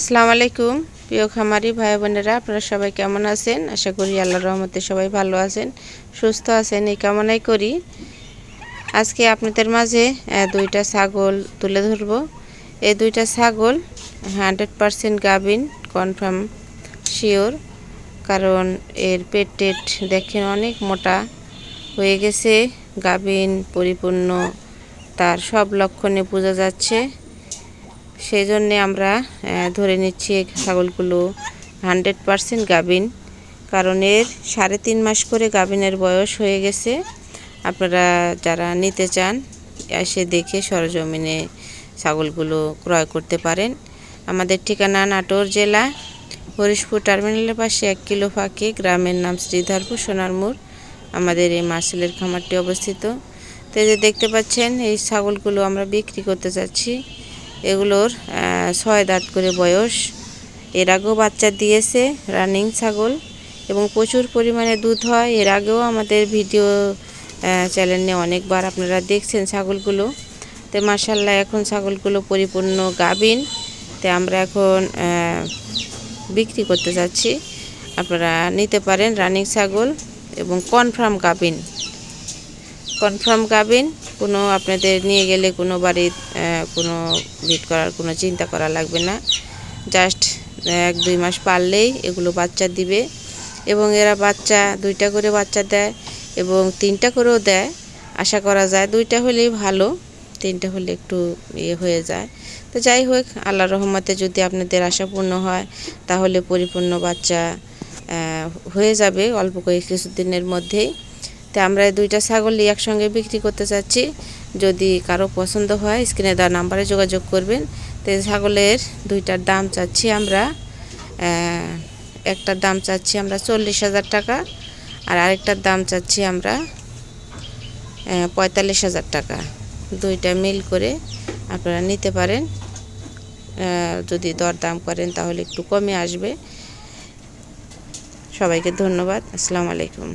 আসসালামু আলাইকুম। প্রিয় খামারি ভাই বোনেরা, আপনারা সবাই কেমন আছেন? আশা করি আল্লাহর রহমতে সবাই ভালো আছেন, সুস্থ আছেন, এই কামনাই করি। আজকে আপনাদের মাঝে দুইটা ছাগল তুলে ধরবো। এই দুইটা ছাগল হান্ড্রেড পারসেন্ট গাভিন, কনফার্ম, শিওর, কারণ এর পেট টেট দেখেন অনেক মোটা হয়ে গেছে, গাভিন, পরিপূর্ণ, তার সব লক্ষণে বোঝা যাচ্ছে। সেই জন্যে আমরা ধরে নিচ্ছি ছাগলগুলো হান্ড্রেড পারসেন্ট গাভিন। কারণ এর সাড়ে তিন মাস করে গাভিনের বয়স হয়ে গেছে। আপনারা যারা নিতে চান, এসে দেখে সরজমিনে ছাগলগুলো ক্রয় করতে পারেন। আমাদের ঠিকানা নাটোর জেলা, হরিশপুর টার্মিনালের পাশে এক কিলো ফাঁকে, গ্রামের নাম শ্রীধরপুর সোনারমুর আমাদের এই মার্শালের খামারটি অবস্থিত। তো যে দেখতে পাচ্ছেন, এই ছাগলগুলো আমরা বিক্রি করতে চাচ্ছি এগুলোর ছয় দাঁত করে বয়স। এর আগেও বাচ্চা দিয়েছে, রানিং ছাগল, এবং প্রচুর পরিমাণে দুধ হয়। এর আগেও আমাদের ভিডিও চ্যানেলে অনেকবার আপনারা দেখছেন ছাগলগুলো। তো মার্শাল্লাহ এখন ছাগলগুলো পরিপূর্ণ গাভিন। তো আমরা এখন বিক্রি করতে যাচ্ছি। আপনারা নিতে পারেন রানিং ছাগল এবং কনফার্ম গাভিন। কনফার্ম গাবেন, কোনো আপনাদের নিয়ে গেলে কোনো বাড়ির কোনো ভিট করার, কোনো চিন্তা করা লাগবে না। জাস্ট এক দুই মাস পারলেই এগুলো বাচ্চা দিবে এবং এরা বাচ্চা, দুইটা করে বাচ্চা দেয় এবং তিনটা করেও দেয়। আশা করা যায় দুইটা হলেই ভালো, তিনটা হলে একটু ইয়ে হয়ে যায়। তো যাই হোক আল্লাহ রহমতে যদি আপনাদের আশা পূর্ণ হয়, তাহলে পরিপূর্ণ বাচ্চা হয়ে যাবে অল্প কয়েক কিছুদিনের মধ্যেই। তো আমরা দুইটা ছাগলই একসঙ্গে বিক্রি করতে চাচ্ছি যদি কারও পছন্দ হয়, স্ক্রিনে দেওয়া নাম্বারে যোগাযোগ করবেন। তো ছাগলের দুইটার দাম চাচ্ছি আমরা একটার দাম চাচ্ছি আমরা চল্লিশ হাজার টাকা আর আরেকটার দাম চাচ্ছি আমরা পঁয়তাল্লিশ হাজার টাকা। দুইটা মিল করে আপনারা নিতে পারেন। যদি দরদাম করেন তাহলে একটু কমে আসবে। সবাইকে ধন্যবাদ। আসসালামু আলাইকুম।